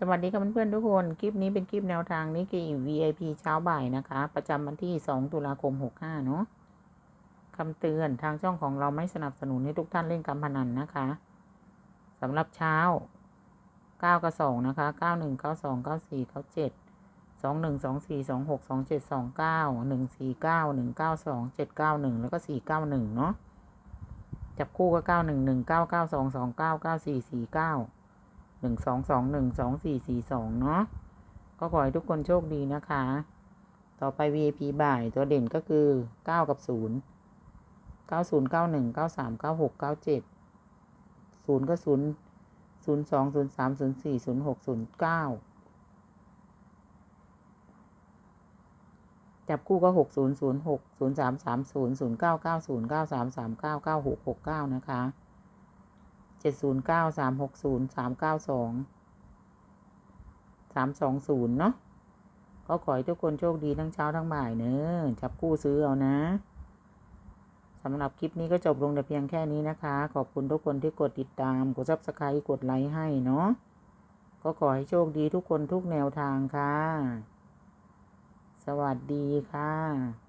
สวัสดีค่ะเพื่อนๆทุกคน คลิปนี้เป็นคลิปแนวทางนี้กี VIP เช้าบ่ายนะคะ ประจำวันที่ 2 ตุลาคม 65 เนาะคำเตือนทางช่องของเราไม่สนับสนุนให้ทุกท่านเล่นการพนันนะคะสำหรับเช้า 9 กับ 2 นะคะ 91 92 94 97 21 24 26 27 29 149 192 791 แล้วก็ 491 เนาะจับคู่ก็ 911 992 29 94 49 หนึ่งสองสองหนึ่งสองสี่สี่สองเนาะก็ขอให้ทุกคนโชคดีนะคะ ต่อไป VIP บ่ายตัวเด่นก็คือเก้ากับศูนย์เก้าศูนย์เก้าหนึ่งเก้าสามเก้าหกเก้าเจ็ดศูนย์ก็ศูนย์ศูนย์สองศูนย์สามศูนย์สี่ศูนย์หกศูนย์เก้าจับคู่ก็หกศูนย์ศูนย์หกศูนย์สามสามศูนย์ศูนย์เก้าเก้าศูนย์เก้าสามสามเก้าเก้าหกหกเก้านะคะ เจ็ดศูนย์เก้าสามหกศูนย์สามเก้าสองสามสองศูนย์เนาะก็ขอให้ทุกคนโชคดีทั้งเช้าทั้งบ่ายเนอะจับคู่ซื้อเอานะสำหรับคลิปนี้ก็จบลงแต่เพียงแค่นี้นะคะ ขอบคุณทุกคนที่กดติดตาม กดซับสไครต์กดไลค์ให้เนาะก็ขอให้โชคดีทุกคนทุกแนวทางค่ะ สวัสดีค่ะ